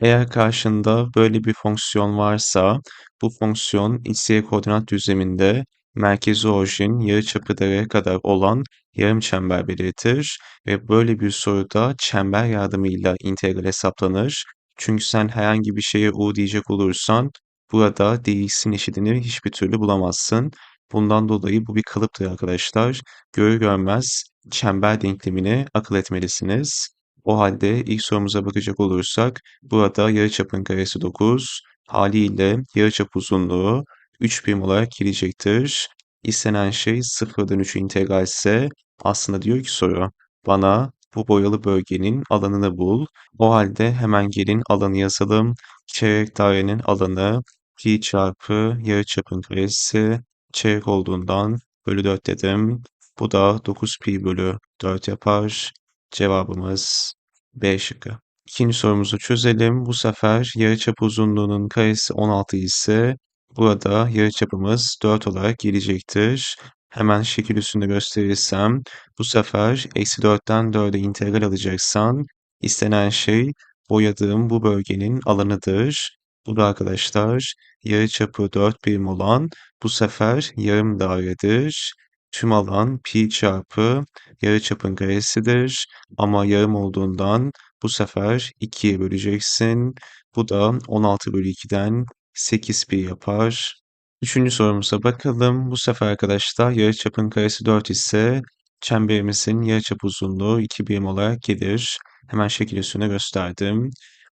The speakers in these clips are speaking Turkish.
Eğer karşında böyle bir fonksiyon varsa, bu fonksiyon x-y koordinat düzleminde merkezi orijin yarıçapı d'ye kadar olan yarımçember belirtir ve böyle bir soruda çember yardımıyla integral hesaplanır. Çünkü sen herhangi bir şeye u diyecek olursan burada dx'in eşitini hiçbir türlü bulamazsın. Bundan dolayı bu bir kalıptır arkadaşlar. Görür görmez çember denklemini akıl etmelisiniz. O halde ilk sorumuza bakacak olursak burada yarıçapın karesi 9 haliyle yarıçap uzunluğu 3 birim olarak gelecektir. İstenen şey sıfırdan 3'ü integral ise aslında diyor ki soru bana bu boyalı bölgenin alanını bul. O halde hemen gelin alanı yazalım. Çeyrek dairenin alanı pi çarpı yarıçapın karesi çeyrek olduğundan bölü 4 dedim. Bu da 9 pi bölü 4 yapar. Cevabımız B şıkkı. İkinci sorumuzu çözelim. Bu sefer yarıçap uzunluğunun karesi 16 ise burada yarıçapımız 4 olarak gelecektir. Hemen şekil üstünde gösterirsem bu sefer eksi 4'ten 4'e integral alacaksan istenen şey boyadığım bu bölgenin alanıdır. Bu da arkadaşlar yarıçapı 4 birim olan bu sefer yarım dairedir. Tüm alan pi çarpı yarıçapın karesidir ama yarım olduğundan bu sefer 2'ye böleceksin. Bu da 16 bölü 2'den 8 pi yapar. Üçüncü sorumuza bakalım. Bu sefer arkadaşlar yarıçapın karesi 4 ise çemberimizin yarıçap uzunluğu 2 birim olarak gelir. Hemen şekil üstüne gösterdim.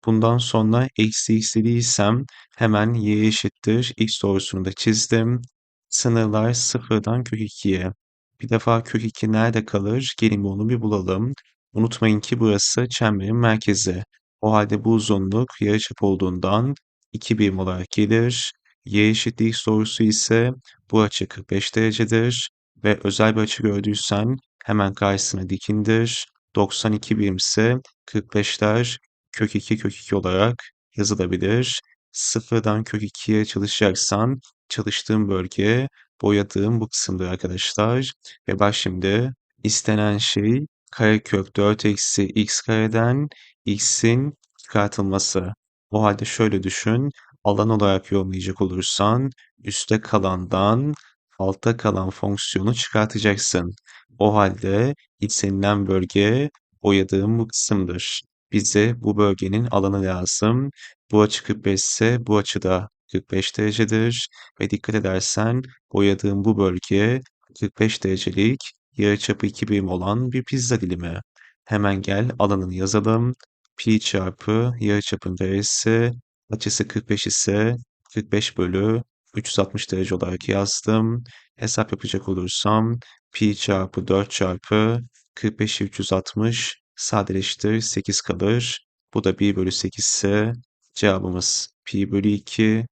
Bundan sonra eksi x dediysem hemen y eşittir x doğrusunu da çizdim. Sınırlar sıfırdan kök 2'ye. Bir defa kök 2 nerede kalır? Gelin bunu bir bulalım. Unutmayın ki burası çemberin merkezi. O halde bu uzunluk yarıçap olduğundan 2 birim olarak gelir. Y eşittir x doğrusu ise bu açı 45 derecedir. Ve özel bir açı gördüysen hemen karşısına dikindir. 92 birim ise 45'ler kök 2 kök 2 olarak yazılabilir. Sıfırdan kök 2'ye çalışacaksan çalıştığım bölge boyadığım bu kısımdır arkadaşlar. Ve bak şimdi istenen şey karekök 4 eksi x kareden x'in çıkartılması. O halde şöyle düşün. Alan olarak yorumlayacak olursan üstte kalandan altta kalan fonksiyonu çıkartacaksın. O halde istenilen bölge boyadığım bu kısımdır. Bize bu bölgenin alanı lazım. Bu açı 45 ise bu açı da 45 derecedir. Ve dikkat edersen boyadığım bu bölge 45 derecelik yarıçapı 2 birim olan bir pizza dilimi. Hemen gel alanını yazalım. Pi çarpı yarıçapın karesi açısı 45 ise 45 bölü 360 derece olarak yazdım. Hesap yapacak olursam pi çarpı 4 çarpı 45'i 360 sadeleştir 8 kalır. Bu da 1 bölü 8 ise cevabımız pi bölü 2.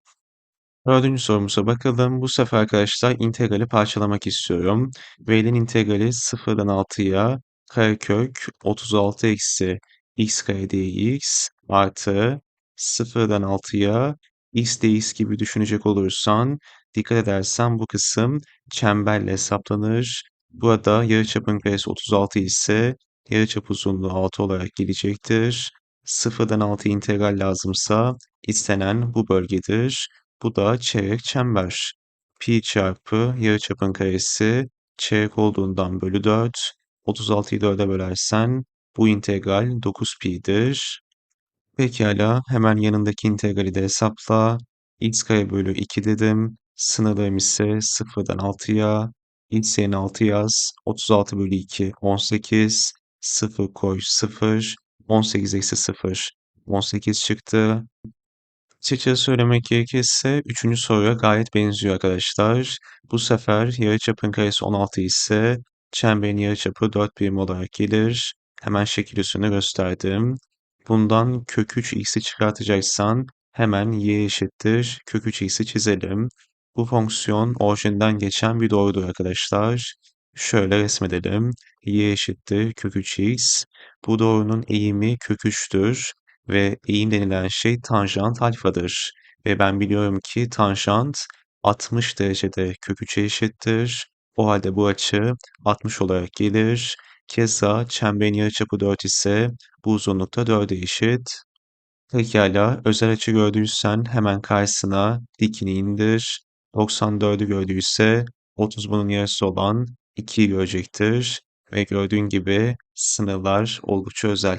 Dördüncü sorumuza bakalım. Bu sefer arkadaşlar integrali parçalamak istiyorum. Verilen integrali 0'dan 6'ya karekök 36 eksi x kare dx artı 0'dan 6'ya x dx gibi düşünecek olursan dikkat edersen bu kısım çemberle hesaplanır. Burada yarıçapın karesi 36 ise yarıçap uzunluğu 6 olarak gelecektir. 0'dan 6 integral lazımsa istenen bu bölgedir. Bu da çeyrek çember. Pi çarpı yarıçapın karesi çeyrek olduğundan bölü 4. 36'yı 4'e bölersen bu integral 9 pi'dir. Pekala hemen yanındaki integrali de hesapla. x kare bölü 2 dedim. Sınırlarım ise 0'dan 6'ya. x yerine 6 yaz. 36 bölü 2 18. 0 koy 0. 18 eksi 0. 18 çıktı. Açıkçası söylemek gerekirse üçüncü soruya gayet benziyor arkadaşlar. Bu sefer yarıçapın karesi 16 ise çemberin yarıçapı 4 birim olarak gelir. Hemen şekil üstünde gösterdim. Bundan kök 3 x'i çıkartacaksan hemen y eşittir kök 3 x'i çizelim. Bu fonksiyon orijinden geçen bir doğrudur arkadaşlar. Şöyle resmedelim. y eşittir kök 3x. Bu doğrunun eğimi kök 3'tür ve eğim denilen şey tanjant alfadır. Ve ben biliyorum ki tanjant 60 derecede kök 3'e eşittir. O halde bu açı 60 olarak gelir. Keza çemberin yarıçapı 4 ise bu uzunlukta 4'e eşit. Pekâlâ, özel açı gördüysen hemen karşısına dikini indir. 94'ü gördüyse 30 bunun yarısı olan 2'yi görecektir ve gördüğün gibi sınırlar oldukça özel.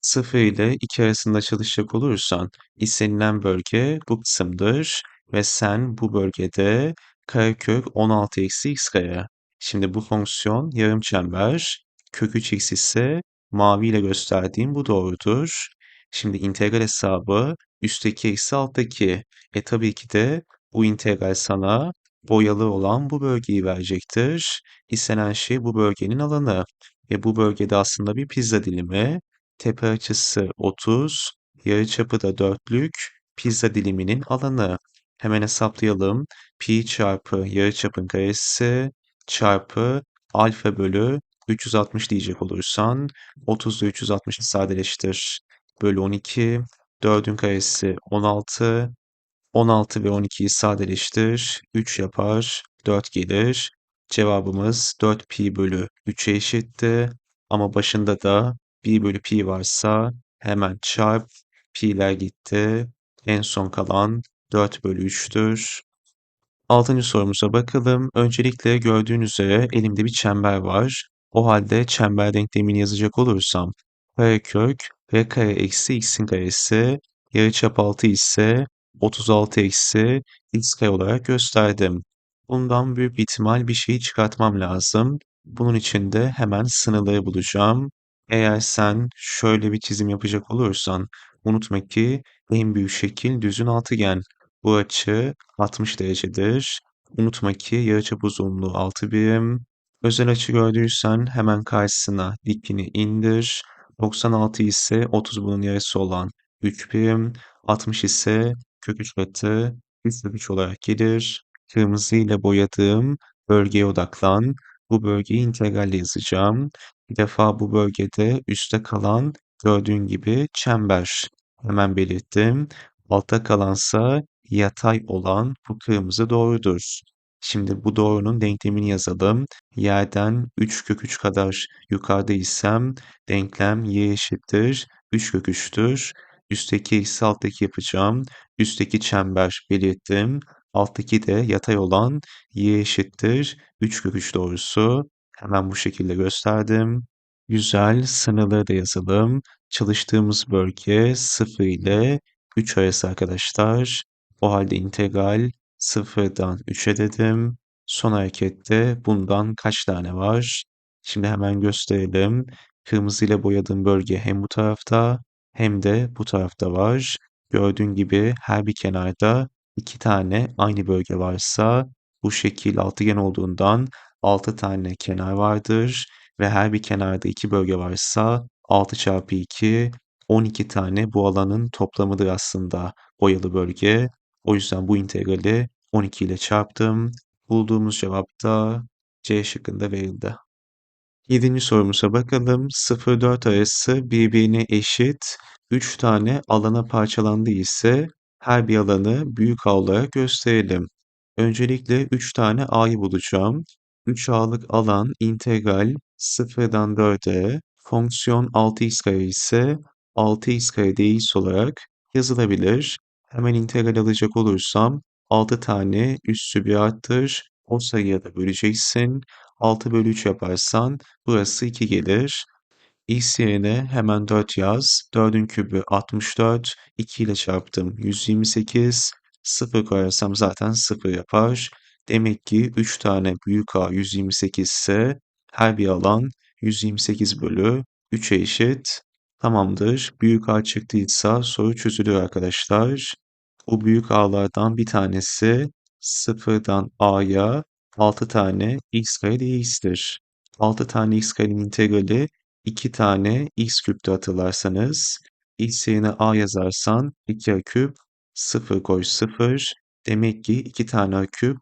0 ile 2 arasında çalışacak olursan istenilen bölge bu kısımdır ve sen bu bölgede karekök 16 eksi x kare. Şimdi bu fonksiyon yarımçember, kök 3x ise maviyle gösterdiğim bu doğrudur. Şimdi integral hesabı üstteki eksi alttaki. E tabii ki de bu integral sana boyalı olan bu bölgeyi verecektir. İstenen şey bu bölgenin alanı. Ve bu bölgede aslında bir pizza dilimi. Tepe açısı 30, yarıçapı da 4'lük pizza diliminin alanı. Hemen hesaplayalım. Pi çarpı yarıçapın karesi çarpı alfa bölü 360 diyecek olursan 30 ile 360'ı sadeleştir bölü 12. 4'ün karesi 16. 16 ve 12'yi sadeleştir. 3 yapar. 4 gelir. Cevabımız 4 pi bölü 3'e eşitti. Ama başında da 1 bölü pi varsa hemen çarp. Pi'ler gitti. En son kalan 4 bölü 3'tür. Altıncı sorumuza bakalım. Öncelikle gördüğünüz üzere elimde bir çember var. O halde çember denklemini yazacak olursam karekök r kare eksi x'in karesi yarıçap 6 ise 36 eksi x kare olarak gösterdim. Bundan büyük bir ihtimal bir şeyi çıkartmam lazım. Bunun için de hemen sınırları bulacağım. Eğer sen şöyle bir çizim yapacak olursan unutma ki en büyük şekil düzün altıgen. Bu açı 60 derecedir. Unutma ki yarıçap uzunluğu 6 birim. Özel açı gördüysen hemen karşısına dikini indir. 96 ise 30 bunun yarısı olan 3 birim. 60 ise kök 3 katı 3 kök 3 olarak gelir. Kırmızı ile boyadığım bölgeye odaklan. Bu bölgeyi integralle yazacağım. Defa bu bölgede üstte kalan gördüğün gibi çember. Hemen belirttim. Altta kalansa yatay olan bu kırmızı doğrudur. Şimdi bu doğrunun denklemini yazalım. Yerden 3 kök 3 kadar yukarıda isem denklem y eşittir 3 kök 3'tür. Üstteki eksi alttaki yapacağım. Üstteki çember belirttim. Alttaki de yatay olan y eşittir 3 kök 3 doğrusu. Hemen bu şekilde gösterdim. Güzel sınırları da yazalım. Çalıştığımız bölge 0 ile 3 arası arkadaşlar. O halde integral 0'dan 3'e dedim. Son harekette bundan kaç tane var? Şimdi hemen gösterelim. Kırmızı ile boyadığım bölge hem bu tarafta hem de bu tarafta var. Gördüğün gibi her bir kenarda iki tane aynı bölge varsa bu şekil altıgen olduğundan 6 tane kenar vardır ve her bir kenarda iki bölge varsa 6 çarpı 2 12 tane bu alanın toplamıdır aslında boyalı bölge. O yüzden bu integrali 12 ile çarptım. Bulduğumuz cevap da C şıkkında verildi. Yedinci sorumuza bakalım. 0-4 arası birbirine eşit 3 tane alana parçalandı ise her bir alanı büyük A olarak gösterelim. Öncelikle 3 tane A'yı bulacağım. 3A'lık alan integral 0'dan 4'e fonksiyon 6x kare ise 6x kare dx olarak yazılabilir. Hemen integral alacak olursam 6 tane üssü bir arttır. O sayıya da böleceksin. 6 bölü 3 yaparsan burası 2 gelir. X yerine hemen 4 yaz. 4'ün kübü 64. 2 ile çarptım 128. 0 koyarsam zaten 0 yapar. Demek ki 3 tane büyük A 128 ise her bir alan 128 bölü 3'e eşit. Tamamdır. Büyük A çıktıysa soru çözülüyor arkadaşlar. Bu büyük A'lardan bir tanesi 0'dan A'ya 6 tane x kare dx'tir. 6 tane x karenin integrali 2 tane x küptü hatırlarsanız. x yerine a yazarsan 2a küp 0 koy 0. Demek ki 2 tane a küp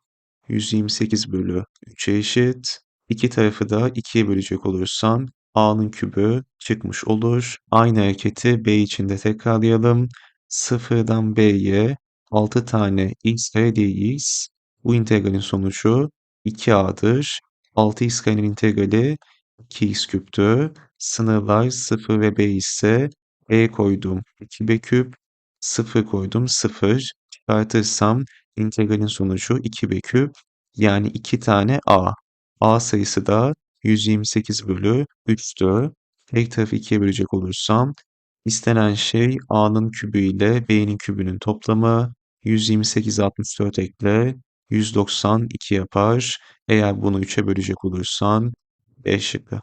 128 bölü 3'e eşit. İki tarafı da 2'ye bölecek olursan a'nın kübü çıkmış olur. Aynı hareketi b için de tekrarlayalım. 0'dan b'ye 6 tane x kare dx. Bu integralin sonucu 2a'dır. 6x karenin integrali 2x küptü. Sınırlar 0 ve b ise e koydum 2b küp 0 koydum 0. Çıkartırsam integralin sonucu 2b küp yani 2 tane a. a sayısı da 128 bölü 3'tü. Tek tarafı 2'ye bölecek olursam istenen şey a'nın kübü ile b'nin kübünün toplamı. 128 64 ekle 192 yapar. Eğer bunu 3'e bölecek olursan B şıkkı.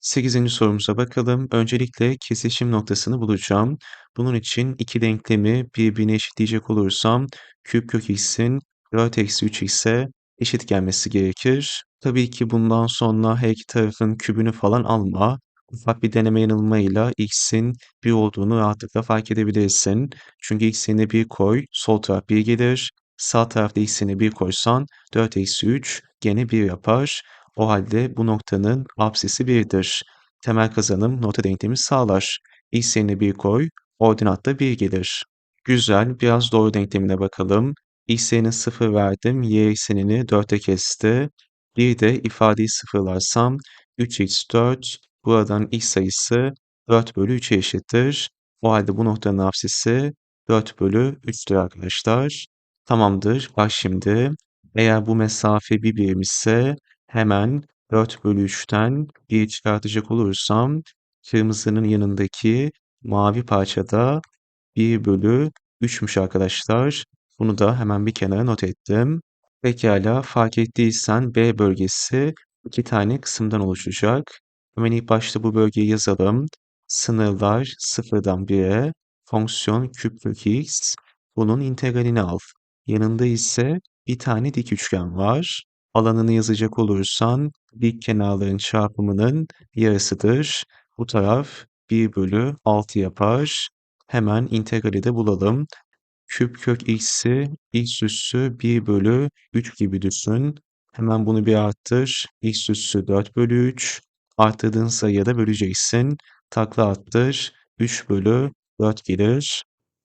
8. sorumuza bakalım. Öncelikle kesişim noktasını bulacağım. Bunun için iki denklemi birbirine eşitleyecek olursam küp kök x'in 4 eksi 3 x'e eşit gelmesi gerekir. Tabii ki bundan sonra her iki tarafın kübünü falan alma. Ufak bir deneme yanılmayla x'in 1 olduğunu rahatlıkla fark edebilirsin. Çünkü x yerine 1 koy, sol taraf 1 gelir. Sağ tarafta x yerine 1 koysan 4 eksi 3 gene 1 yapar. O halde bu noktanın apsisi 1'dir. Temel kazanım nokta denklemi sağlar. X yerine 1 koy, ordinat da 1 gelir. Güzel, biraz doğru denklemine bakalım. X yerine 0 verdim, y eksenini 4'e kesti. Bir de ifadeyi sıfırlarsam 3x4, buradan x sayısı 4 bölü 3'e eşittir. O halde bu noktanın apsisi 4 bölü 3'tür arkadaşlar. Tamamdır, bak şimdi. Eğer bu mesafe bir birim ise Hemen 4 bölü 3'ten 1 çıkartacak olursam kırmızının yanındaki mavi parçada 1 bölü 3'müş arkadaşlar. Bunu da hemen bir kenara not ettim. Pekala fark ettiysen B bölgesi iki tane kısımdan oluşacak. Hemen ilk başta bu bölgeyi yazalım. Sınırlar sıfırdan 1'e fonksiyon küp kök x. Bunun integralini al. Yanında ise bir tane dik üçgen var alanını yazacak olursan dik kenarların çarpımının yarısıdır. Bu taraf 1 bölü 6 yapar. Hemen integrali de bulalım. Küp kök x'i x üssü 1 bölü 3 gibi düşün. Hemen bunu bir arttır. x üssü 4 bölü 3. Arttırdığın sayıya da böleceksin. Takla attır. 3 bölü 4 gelir.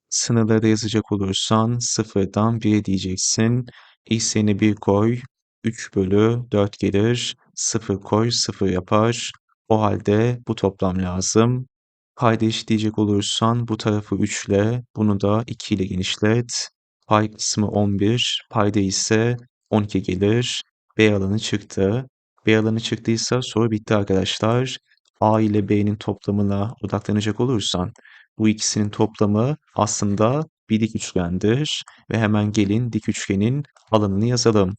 Sınırları da yazacak olursan sıfırdan 1'e diyeceksin. x yerine 1 koy. 3 bölü 4 gelir. 0 koy 0 yapar. O halde bu toplam lazım. Payda eşitleyecek olursan bu tarafı 3 ile bunu da 2 ile genişlet. Pay kısmı 11. Payda ise 12 gelir. B alanı çıktı. B alanı çıktıysa soru bitti arkadaşlar. A ile B'nin toplamına odaklanacak olursan bu ikisinin toplamı aslında bir dik üçgendir ve hemen gelin dik üçgenin alanını yazalım.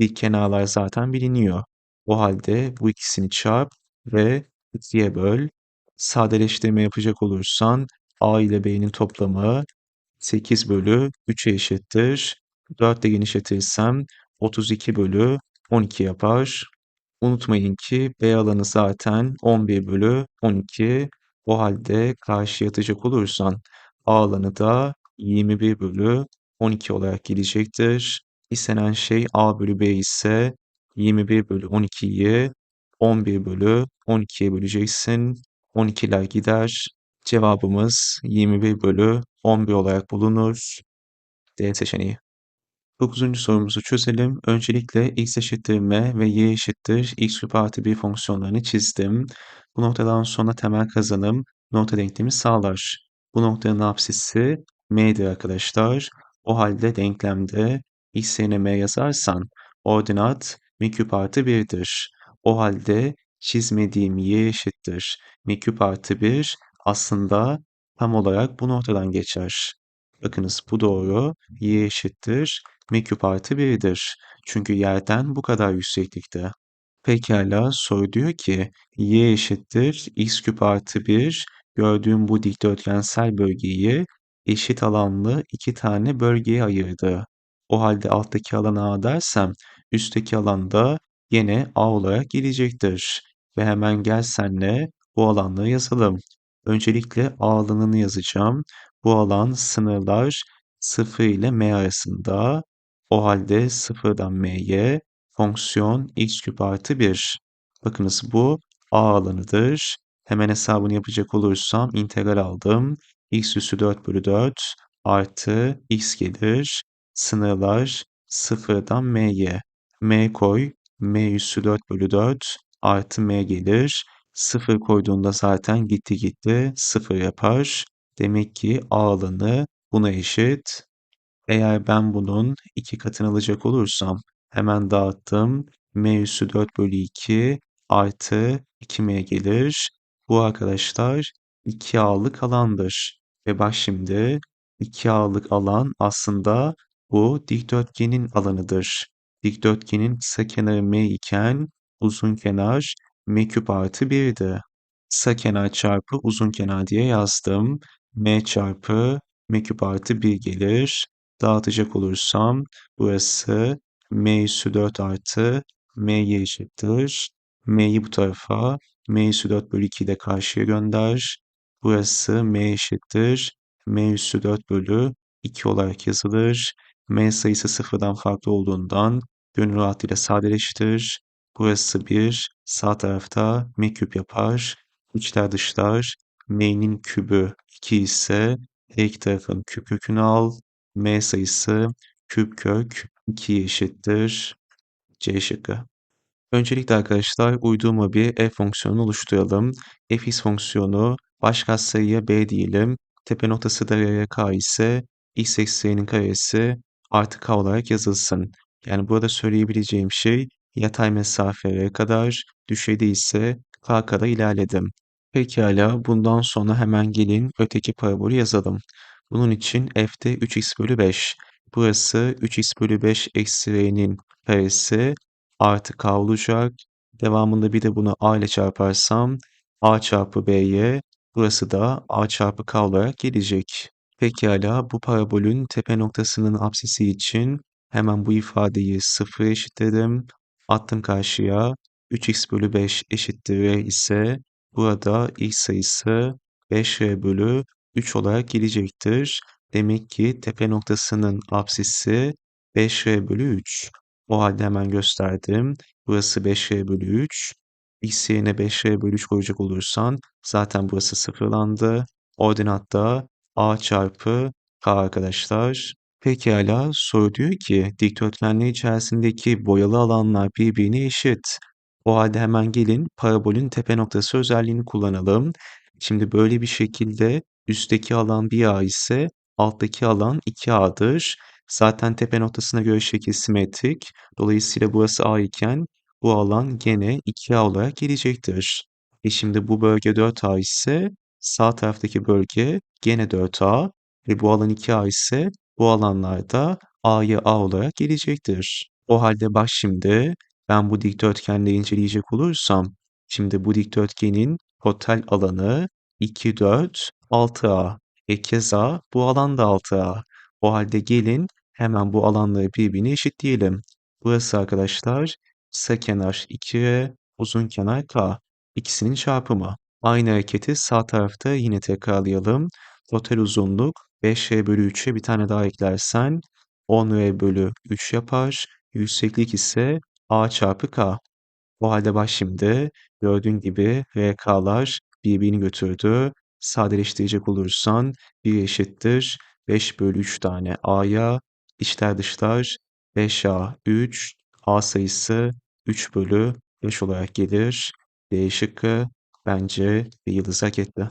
Dik kenarlar zaten biliniyor. O halde bu ikisini çarp ve ikiye böl. Sadeleştirme yapacak olursan A ile B'nin toplamı 8 bölü 3'e eşittir. 4 ile genişletirsem 32 bölü 12 yapar. Unutmayın ki B alanı zaten 11 bölü 12. O halde karşıya atacak olursan A alanı da 21 bölü 12 olarak gelecektir. İstenen şey A bölü B ise 21 bölü 12'yi 11 bölü 12'ye böleceksin. 12'ler gider. Cevabımız 21 bölü 11 olarak bulunur. D seçeneği. Dokuzuncu sorumuzu çözelim. Öncelikle x eşittir m ve y eşittir x küp artı 1 fonksiyonlarını çizdim. Bu noktadan sonra temel kazanım nokta denklemi sağlar. Bu noktanın apsisi m'dir arkadaşlar. O halde denklemde x yerine yazarsan ordinat m küp artı 1'dir. O halde çizmediğim y eşittir m küp artı 1 aslında tam olarak bu noktadan geçer. Bakınız bu doğru. y eşittir m küp artı 1'dir. Çünkü yerden bu kadar yükseklikte. Pekala soru diyor ki y eşittir x küp artı 1 gördüğüm bu dikdörtgensel bölgeyi eşit alanlı iki tane bölgeye ayırdı. O halde alttaki alana A dersem üstteki alanda yine A olarak gelecektir. Ve hemen gel senle bu alanları yazalım. Öncelikle A alanını yazacağım. Bu alan sınırlar 0 ile m arasında. O halde sıfırdan m'ye fonksiyon x küp artı 1. Bakınız bu a alanıdır. Hemen hesabını yapacak olursam integral aldım. x üssü 4 bölü 4 artı x gelir. Sınırlar sıfırdan m'ye. m koy. m üssü 4 bölü 4 artı m gelir. Sıfır koyduğunda zaten gitti gitti sıfır yapar. Demek ki a alanı buna eşit. Eğer ben bunun 2 katını alacak olursam hemen dağıttım. M üssü 4 bölü 2 artı 2M gelir. Bu arkadaşlar 2A'lık alandır. Ve bak şimdi 2A'lık alan aslında bu dikdörtgenin alanıdır. Dikdörtgenin kısa kenarı M iken uzun kenar M küp artı 1'di. Kısa kenar çarpı uzun kenar diye yazdım. M çarpı M küp artı 1 gelir. Dağıtacak olursam burası M üssü 4 artı M'ye eşittir. M'yi bu tarafa M üssü 4 bölü 2'yi de karşıya gönder. Burası M eşittir. M üssü 4 bölü 2 olarak yazılır. M sayısı sıfırdan farklı olduğundan gönül rahatlığıyla sadeleştir. Burası 1. Sağ tarafta M küp yapar. İçler dışlar. M'nin kübü 2 ise her iki tarafın küp kökünü al. M sayısı küp kök 2'ye eşittir. C şıkkı. Öncelikle arkadaşlar uydurma bir f fonksiyonu oluşturalım. fx fonksiyonu baş katsayıya b diyelim. Tepe noktası da r ise x eksi y'nin karesi artı k olarak yazılsın. Yani burada söyleyebileceğim şey yatay mesafe r kadar, düşeyde ise k kadar ilerledim. Pekala bundan sonra hemen gelin öteki parabolü yazalım. Bunun için f'de 3x bölü 5. Burası 3x bölü 5 eksi r'nin karesi artı k olacak. Devamında bir de bunu a ile çarparsam a çarpı b'ye burası da a çarpı k olarak gelecek. Pekala bu parabolün tepe noktasının apsisi için hemen bu ifadeyi sıfır eşitledim. Attım karşıya. 3x bölü 5 eşittir r ise burada x sayısı 5r bölü 3 olarak gelecektir. Demek ki tepe noktasının apsisi 5r bölü 3. O halde hemen gösterdim. Burası 5r bölü 3. X yerine 5r bölü 3 koyacak olursan zaten burası sıfırlandı. Ordinatta a çarpı k arkadaşlar. Pekala soru diyor ki dikdörtgenler içerisindeki boyalı alanlar birbirine eşit. O halde hemen gelin parabolün tepe noktası özelliğini kullanalım. Şimdi böyle bir şekilde üstteki alan 1A ise alttaki alan 2A'dır. Zaten tepe noktasına göre şekil simetrik. Dolayısıyla burası A iken bu alan gene 2A olarak gelecektir. E şimdi bu bölge 4A ise sağ taraftaki bölge gene 4A ve bu alan 2A ise bu alanlarda A'ya A olarak gelecektir. O halde bak şimdi ben bu dikdörtgenleri inceleyecek olursam şimdi bu dikdörtgenin total alanı 2, 4, 6A. E keza bu alan da 6A. O halde gelin hemen bu alanları birbirine eşitleyelim. Burası arkadaşlar kısa kenar 2R, uzun kenar K. İkisinin çarpımı. Aynı hareketi sağ tarafta yine tekrarlayalım. Total uzunluk 5R bölü 3'e bir tane daha eklersen 10R bölü 3 yapar. Yükseklik ise A çarpı K. O halde bak şimdi gördüğün gibi RK'lar birbirini götürdü. Sadeleştirecek olursan 1 eşittir 5 bölü 3 tane A'ya içler dışlar 5A 3 A sayısı 3 bölü 5 olarak gelir. D şıkkı bence yıldız hak etti.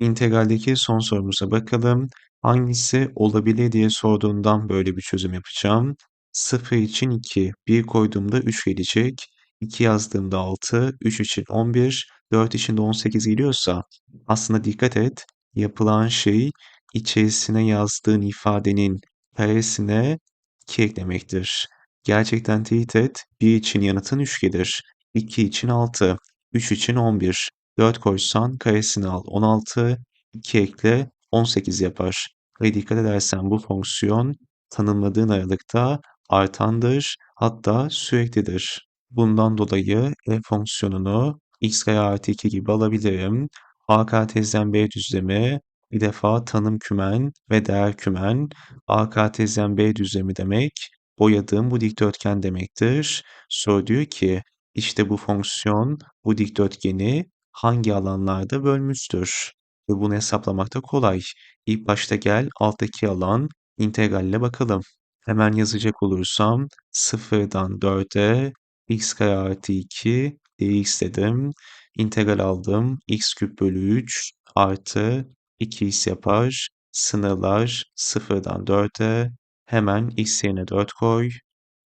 İntegraldeki son sorumuza bakalım. Hangisi olabilir diye sorduğundan böyle bir çözüm yapacağım. 0 için 2, 1 koyduğumda 3 gelecek. 2 yazdığımda 6, 3 için 11, 4 için de 18 geliyorsa aslında dikkat et yapılan şey içerisine yazdığın ifadenin karesine 2 eklemektir. Gerçekten teyit et 1 için yanıtın 3 gelir. 2 için 6, 3 için 11, 4 koysan karesini al 16, 2 ekle 18 yapar. Ve dikkat edersen bu fonksiyon tanımladığın aralıkta artandır hatta süreklidir. Bundan dolayı f fonksiyonunu x kare artı 2 gibi alabilirim. a kartezyen b düzlemi bir defa tanım kümen ve değer kümen. a kartezyen b düzlemi demek boyadığım bu dikdörtgen demektir. Soru ki işte bu fonksiyon bu dikdörtgeni hangi alanlarda bölmüştür? Ve bunu hesaplamak da kolay. İlk başta gel alttaki alan integralle bakalım. Hemen yazacak olursam 0'dan 4'e x kare artı 2 dx dedim. İntegral aldım. x küp bölü 3 artı 2x yapar. Sınırlar 0'dan 4'e. Hemen x yerine 4 koy.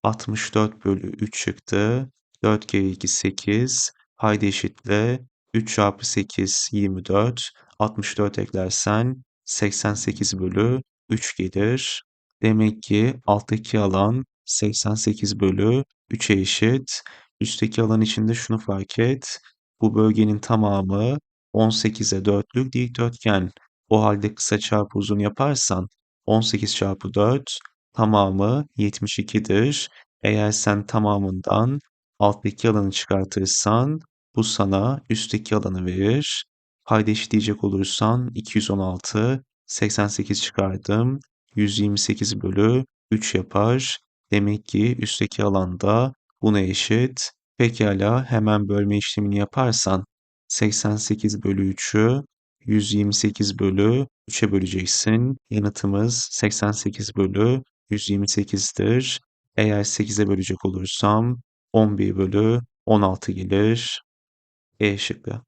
64 bölü 3 çıktı. 4 kere 2 8. Payda eşitle 3 çarpı 8 24. 64 eklersen 88 bölü 3 gelir. Demek ki alttaki alan 88 bölü 3'e eşit. Üstteki alan içinde şunu fark et. Bu bölgenin tamamı 18'e 4'lük dikdörtgen. O halde kısa çarpı uzun yaparsan 18 çarpı 4 tamamı 72'dir. Eğer sen tamamından alttaki alanı çıkartırsan bu sana üstteki alanı verir. Payda eşitleyecek olursan 216, 88 çıkardım. 128 bölü 3 yapar. Demek ki üstteki alanda buna eşit. Pekala hemen bölme işlemini yaparsan 88 bölü 3'ü 128 bölü 3'e böleceksin. Yanıtımız 88 bölü 128'dir. Eğer 8'e bölecek olursam 11 bölü 16 gelir. E şıkkı.